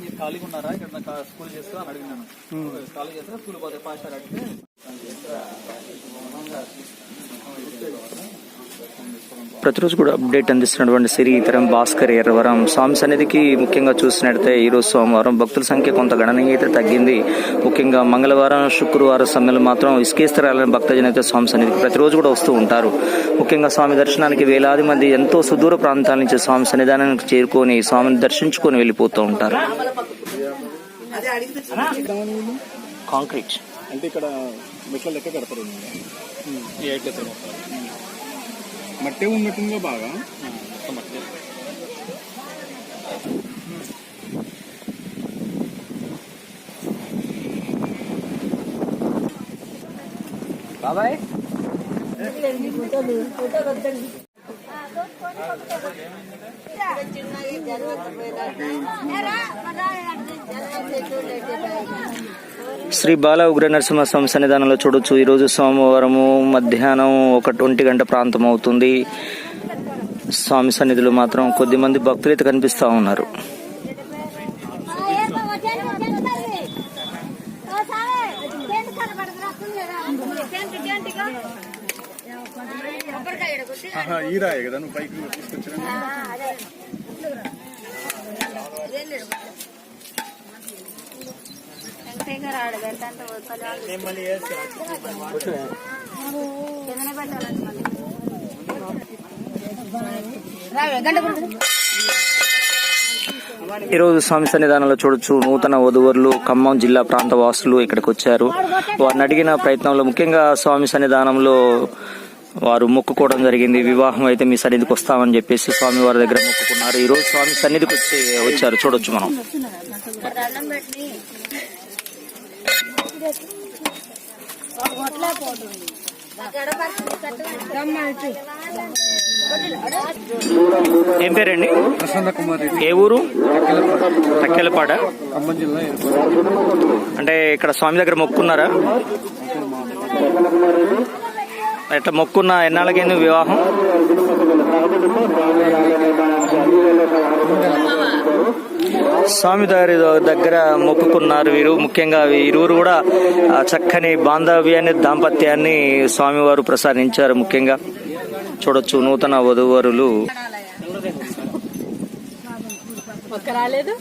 మీరు ఖాళీగా ఉన్నారా? ఇక్కడ నాకు స్కూల్ చేస్తా అని అడిగినాను. ఖాళీ చేస్తారా? స్కూల్ పోతే పాస్ అడిగితే ప్రతిరోజు కూడా అప్డేట్ అందిస్తున్నటువంటి సిరి ఇతరం భాస్కర్ ఎర్రవరం. స్వామి సన్నిధికి ముఖ్యంగా చూసినట్లయితే ఈరోజు సోమవారం భక్తుల సంఖ్య కొంత గణనీయంగా అయితే తగ్గింది. ముఖ్యంగా మంగళవారం శుక్రవారం సమయంలో మాత్రం ఇసుకేస్తరాలని భక్తజన అయితే స్వామి సన్నిధికి ప్రతిరోజు కూడా వస్తూ ఉంటారు. ముఖ్యంగా స్వామి దర్శనానికి వేలాది మంది ఎంతో సుదూర ప్రాంతాల నుంచి స్వామి సన్నిధానానికి చేరుకొని స్వామిని దర్శించుకొని వెళ్ళిపోతూ ఉంటారు. కాంక్రీట్. అంటే ఇక్కడ మెట్ల లెక్క కడతారు మట్టే ఉన్నట్టుందిగా బాగా. అట్లే. బాబాయ్? శ్రీ బాల ఉగ్ర నరసింహస్వామి సన్నిధానంలో చూడొచ్చు. ఈరోజు సోమవారము మధ్యాహ్నం ఒక ఒంటి గంట ప్రాంతం అవుతుంది. స్వామి సన్నిధిలో మాత్రం కొద్ది మంది భక్తులు అయితే కనిపిస్తా ఉన్నారు. ఆహా, ఈ రాయే కదా నువ్వు పైకి తీసుకొచ్చిన? ఈరోజు స్వామి సన్నిధానంలో చూడొచ్చు. నూతన వధువరులు ఖమ్మం జిల్లా ప్రాంత వాసులు ఇక్కడికి వచ్చారు. వారిని అడిగిన ప్రయత్నంలో ముఖ్యంగా స్వామి సన్నిధానంలో వారు మొక్కుకోవడం జరిగింది. వివాహం అయితే మీ సన్నిధికి వస్తామని చెప్పేసి స్వామి వారి దగ్గర మొక్కుకున్నారు. ఈరోజు స్వామి సన్నిధికి వచ్చి వచ్చారు. చూడొచ్చు మనం. ఏం పేరండి? ప్రసన్న కుమార్ రెడ్డి ఏ ఊరు? తక్కెలపాడ. ఖమ్మం జిల్లా అంటే ఇక్కడ స్వామి దగ్గర మొక్కున్నారా? ఎట్లా మొక్కున్న ఎన్నాళ్ళకైంది వివాహం? స్వామి గారి దగ్గర మొక్కుకున్నారు వీరు. ముఖ్యంగా ఇరువురు కూడా చక్కని బాంధవ్యాన్ని దాంపత్యాన్ని స్వామివారు ప్రసాదించారు ముఖ్యంగా. చూడొచ్చు నూతన వధువరులు. రాలేదు.